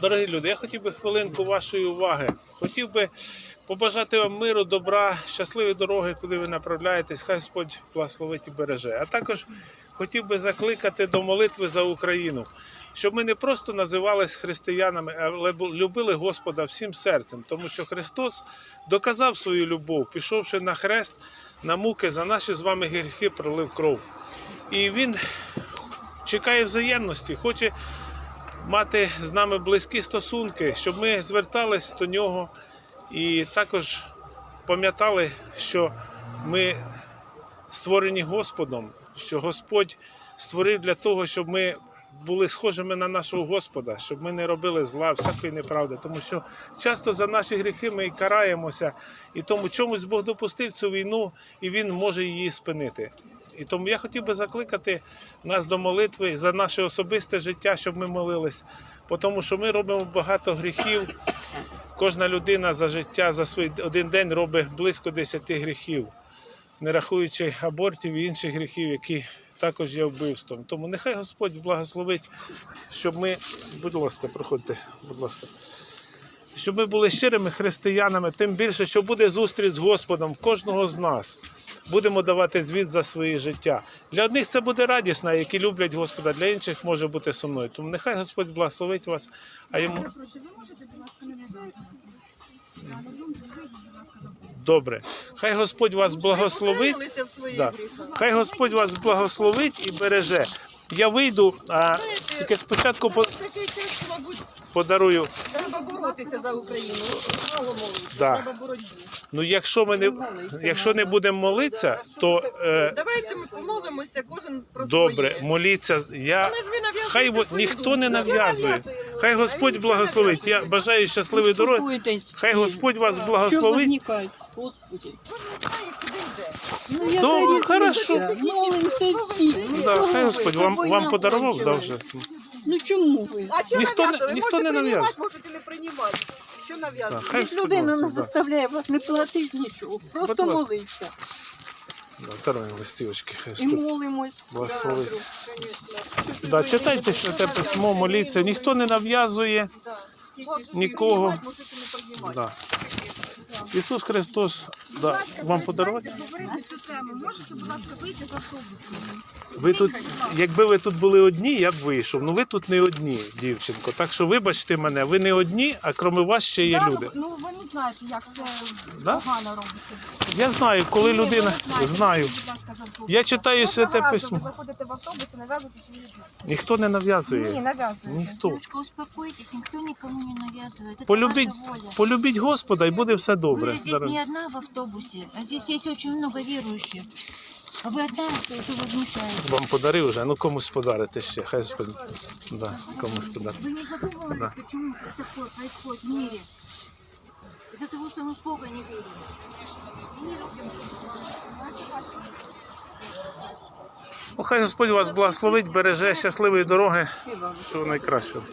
Дорогі люди, я хотів би хвилинку вашої уваги. Хотів би побажати вам миру, добра, щасливі дороги, куди ви направляєтесь. Хай Господь благословить і береже. А також хотів би закликати до молитви за Україну, щоб ми не просто називались християнами, але любили Господа всім серцем, тому що Христос доказав свою любов, пішовши на хрест, на муки за наші з вами гріхи, пролив кров. І Він чекає взаємності, хоче мати з нами близькі стосунки, щоб ми звертались до нього і також пам'ятали, що ми створені Господом, що Господь створив для того, щоб ми були схожими на нашого Господа, щоб ми не робили зла, всякої неправди. Тому що часто за наші гріхи ми караємося, і тому чомусь Бог допустив цю війну, і Він може її спинити. І тому я хотів би закликати нас до молитви за наше особисте життя, щоб ми молились. Тому що ми робимо багато гріхів. Кожна людина за життя за свій один день робить близько 10 гріхів, не рахуючи абортів і інших гріхів, які також є вбивством. Тому нехай Господь благословить, щоб ми, будь ласка, проходьте, будь ласка. Щоб ми були щирими християнами, тим більше, що буде зустріч з Господом кожного з нас. Будемо давати звіт за своє життя. Для одних це буде радісно, які люблять Господа, для інших може бути сумною. Тому нехай Господь благословить вас, а йому добре. Хай Господь вас благословить. Да. Хай Господь вас благословить і береже. Я вийду, а тільки спочатку по- подарую. треба боротися за Україну. Мало молитися, Да. треба боротьбі. Ну, якщо ми не, якщо не будемо молитися, то е, Давайте ми помолимося, кожен про добре, моліться. Я хай во- ніхто не Ну, нав'язує. Хай Господь благословить. Я бажаю щасливої дороги. Хай. Господь вас благословить. Ну, я Добре, говорю, хорошо. Ну, да, хай Господь вам, вам подарував да, вже. Ну чому ви? А що Ніхто не- нав'язує? Ви ніхто можете не приймати, нав'язує. можете не приймати. Що Да, нав'язує? хай Господь людина не благословить, да. заставляє вас не платити нічого. Просто ласка. молиться. Да, Даруємо листівочки, хай І Господь молимось. благословить. Да, читайте святе письмо, моліться. Ніхто не нав'язує нікого. Да. Ісус Христос да, вам подарувати. Говорити цю тему. Можете, будь ласка, вийти з автобусу? Ви тут, якби ви тут були одні, я б вийшов. Ну ви тут не одні, дівчинко. Так що вибачте мене, ви не одні, а крім вас ще є Да, люди. Ну, ви знаєте, як це Да? погано робиться. Я знаю, коли Ні, ви людина не знаєте. знаю. Вийдіть, будь ласка, з автобуса. Я читаю Кожного святе разу письмо. Ви заходите в автобус і нав'язуєте свої думки. Ніхто не Ні, нав'язує. нав'язуєте. Ніхто. Девушка, успокойтесь, никто никому не навязывает. Это Полюбіть, ваша воля. полюбіть Господа і буде все добре. Вы здесь Зараз. не одна в автобусе, а здесь есть очень много верующих. А вы одна, что это возмущает. Вам подарив вже, ну комусь подарите ще. Хай Господь. Да, комусь подарить. Вы не задумывались, Да. почему такое происходит в мире? Из-за того, что мы в Бога не верим. И не любим Ну, хай Господь вас благословить, береже щасливої дороги. Всього найкращого.